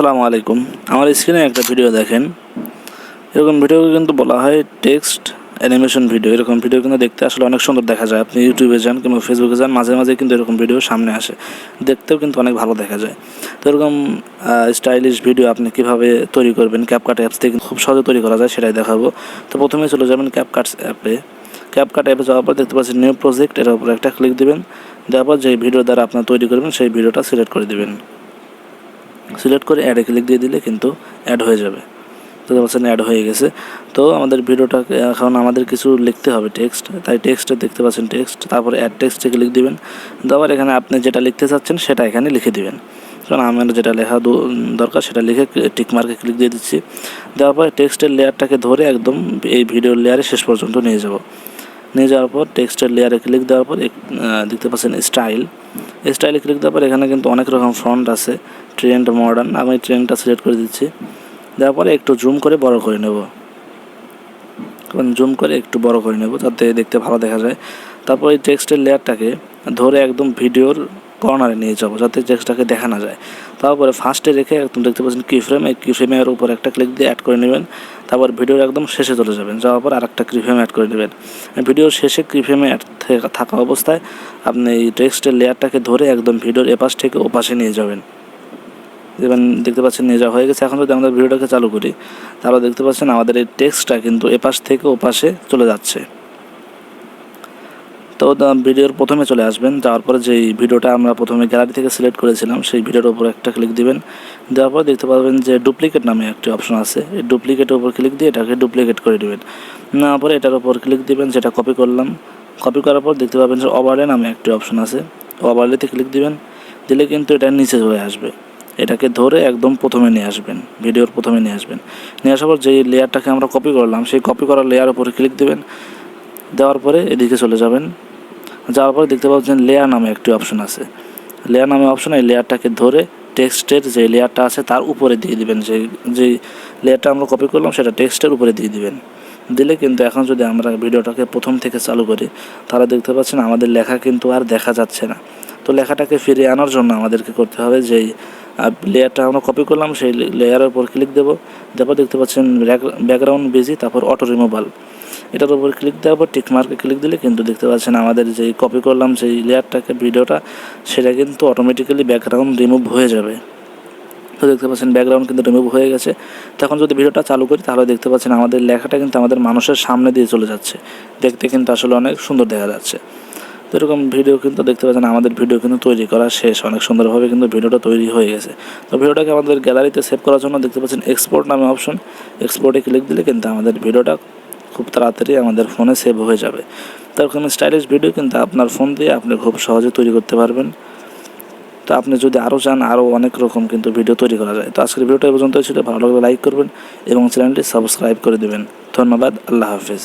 আসসালামু আলাইকুম। আমার স্ক্রিনে একটা ভিডিও দেখেন। এরকম ভিডিওকে কিন্তু বলা হয় টেক্সট অ্যানিমেশন ভিডিও। এরকম ভিডিও কিন্তু দেখতে আসলে অনেক সুন্দর দেখা যায়। আপনি ইউটিউবে যান কিংবা ফেসবুকে যান, মাঝে মাঝে কিন্তু এরকম ভিডিও সামনে আসে। দেখতেও কিন্তু অনেক ভালো দেখা যায়। তো এরকম স্টাইলিশ ভিডিও আপনি কীভাবে তৈরি করবেন ক্যাপকাট অ্যাপস থেকে খুব সহজে তৈরি করা যায় সেটাই দেখাবো। তো প্রথমে চলে যাবেন ক্যাপকাটস অ্যাপে ক্যাপকাট অ্যাপে যাওয়ার পর দেখতে পাচ্ছেন নিউ প্রজেক্ট এর উপর একটা ক্লিক দিবেন। দেওয়ার পর যে ভিডিও দ্বারা আপনার তৈরি করবেন, সেই ভিডিওটা সিলেক্ট করে দিবেন। সিলেক্ট করে অ্যাডে ক্লিক দিয়ে দিলে কিন্তু অ্যাড হয়ে যাবে। দেখতে পাচ্ছেন অ্যাড হয়ে গেছে। তো আমাদের ভিডিওটাকে, এখন আমাদের কিছু লিখতে হবে টেক্সট তাই টেক্সটে দেখতে পাচ্ছেন টেক্সট তারপরে অ্যাড টেক্সটে ক্লিক দিবেন। তারপর এখানে আপনি যেটা লিখতে চাচ্ছেন সেটা এখানে লিখে দিবেন। কারণ আমার যেটা লেখা দরকার সেটা লিখে টিক মার্কে ক্লিক দিয়ে দিচ্ছি। দেওয়ার পরে টেক্সটের লেয়ারটাকে ধরে একদম এই ভিডিওর লেয়ারে শেষ পর্যন্ত নিয়ে যাব। নিয়ে যাওয়ার পর টেক্সটের লেয়ারে ক্লিক দেওয়ার পর দেখতে পাচ্ছেন স্টাইল স্টাইলে ক্লিক দেওয়ার পর এখানে কিন্তু অনেক রকম ফন্ট আছে। ট্রেন্ড মডার্ন আমি ট্রেন্ডটা সিলেক্ট করে দিচ্ছি। দেওয়ার পরে একটু জুম করে বড় করে নেব। কারণ জুম করে একটু বড় করে নেব যাতে দেখতে ভালো দেখা যায়। তারপর এই টেক্সটের লেয়ারটাকে ধরে একদম ভিডিওর কর্নারে নিয়ে যাব যাতে টেক্সটটাকে দেখা না যায়। তারপরে ফার্স্টে রেখে একদম দেখতে পাচ্ছেন কি ফ্রেম এই কি ফ্রেমের উপর একটা ক্লিক দিয়ে অ্যাড করে নেবেন। তারপর ভিডিওর একদম শেষে চলে যাবেন। যাওয়ার পর আর একটা ফ্রেম অ্যাড করে নেবেন। ভিডিওর শেষে কি ফ্রেমে অ্যাড থাকা অবস্থায় আপনি এই টেক্সটের লেয়ারটাকে ধরে একদম ভিডিওর এপাশ থেকে ওপাশে নিয়ে যাবেন। যেমন দেখতে পাচ্ছেন নিয়ে যাওয়া হয়ে গেছে, এখন যদি আমরা ভিডিওটাকে চালু করি, তাহলে দেখতে পাচ্ছেন আমাদের এই টেক্সটটা কিন্তু এপাশ থেকে ওপাশে চলে যাচ্ছে। তো ভিডিওর প্রথমে চলে আসবেন যাওয়ার পরে যেই ভিডিওটা আমরা প্রথমে গ্যালারি থেকে সিলেক্ট করেছিলাম, সেই ভিডিওর উপর একটা ক্লিক দিবেন। দেওয়ার পর দেখতে পাবেন যে ডুপ্লিকেট নামে একটি অপশন আছে, এই ডুপ্লিকেটের উপর ক্লিক দিয়ে এটাকে ডুপ্লিকেট করে দিবেন। না পরে এটার উপর ক্লিক দিবেন, যেটা কপি করলাম। কপি করার পর দেখতে পাবেন যে ওভারলে নামে একটি অপশন আছে ওভারলেতে ক্লিক দিবেন, দিলে কিন্তু এটা নিচে হয়ে আসবে। এটাকে ধরে একদম প্রথমে নিয়ে আসবেন, ভিডিওর প্রথমে নিয়ে আসবেন। নিয়ে আসার পর যেই লেয়ারটাকে আমরা কপি করলাম, সেই কপি করার লেয়ার উপরে ক্লিক দেবেন। দেওয়ার পরে এদিকে চলে যাবেন। যাওয়ার পরে দেখতে পাচ্ছেন লেয়ার নামে একটি অপশন আছে। লেয়ার নামে অপশন এই লেয়ারটাকে ধরে টেক্সটের যে লেয়ারটা আছে তার উপরে দিয়ে দিবেন। যে যে লেয়ারটা আমরা কপি করলাম সেটা টেক্সটের উপরে দিয়ে দিবেন। দিলে কিন্তু এখন যদি আমরা ভিডিওটাকে প্রথম থেকে চালু করি, তাহলে দেখতে পাচ্ছেন আমাদের লেখা কিন্তু আর দেখা যাচ্ছে না। তো লেখাটাকে ফিরিয়ে আনার জন্য আমাদেরকে করতে হবে যেই লেয়ারটা আমরা কপি করলাম, সেই লেয়ারের উপর ক্লিক দেবো। তারপর দেখতে পাচ্ছেন ব্যাকগ্রাউন্ড বেজি তারপর অটো রিমুভাল এটার উপর ক্লিক দেওয়ার পর টিক মার্কে ক্লিক দিলে কিন্তু দেখতে পাচ্ছেন আমাদের যেই কপি করলাম, সেই লেয়ারটাকে, ভিডিওটা, সেটা কিন্তু অটোমেটিক্যালি ব্যাকগ্রাউন্ড রিমুভ হয়ে যাবে। তো দেখতে পাচ্ছেন ব্যাকগ্রাউন্ড কিন্তু রিমুভ হয়ে গেছে। তখন যদি ভিডিওটা চালু করি, তাহলে দেখতে পাচ্ছেন আমাদের লেখাটা কিন্তু আমাদের মানুষের সামনে দিয়ে চলে যাচ্ছে। দেখতে কিন্তু আসলে অনেক সুন্দর দেখা যাচ্ছে। তো এরকম ভিডিও কিন্তু দেখতে পাচ্ছেন, আমাদের ভিডিও কিন্তু তৈরি করা শেষ। অনেক সুন্দরভাবে কিন্তু ভিডিওটা তৈরি হয়ে গেছে। তো ভিডিওটাকে আমাদের গ্যালারিতে সেভ করার জন্য দেখতে পাচ্ছেন এক্সপোর্ট নামে অপশন এক্সপোর্টে ক্লিক দিলে কিন্তু আমাদের ভিডিওটা খুব তাড়াতাড়ি আমাদের ফোনে সেভ হয়ে যাবে। তো এরকম স্টাইলিশ ভিডিও কিন্তু আপনার ফোন দিয়ে আপনি খুব সহজে তৈরি করতে পারবেন। তো আপনি যদি আরও চান আরও অনেক রকম কিন্তু ভিডিও তৈরি করা যায়। তো আজকের ভিডিওটা পর্যন্ত ছিল। ভালো লাগলে লাইক করবেন এবং চ্যানেলটি সাবস্ক্রাইব করে দেবেন। ধন্যবাদ, আল্লাহ হাফিজ।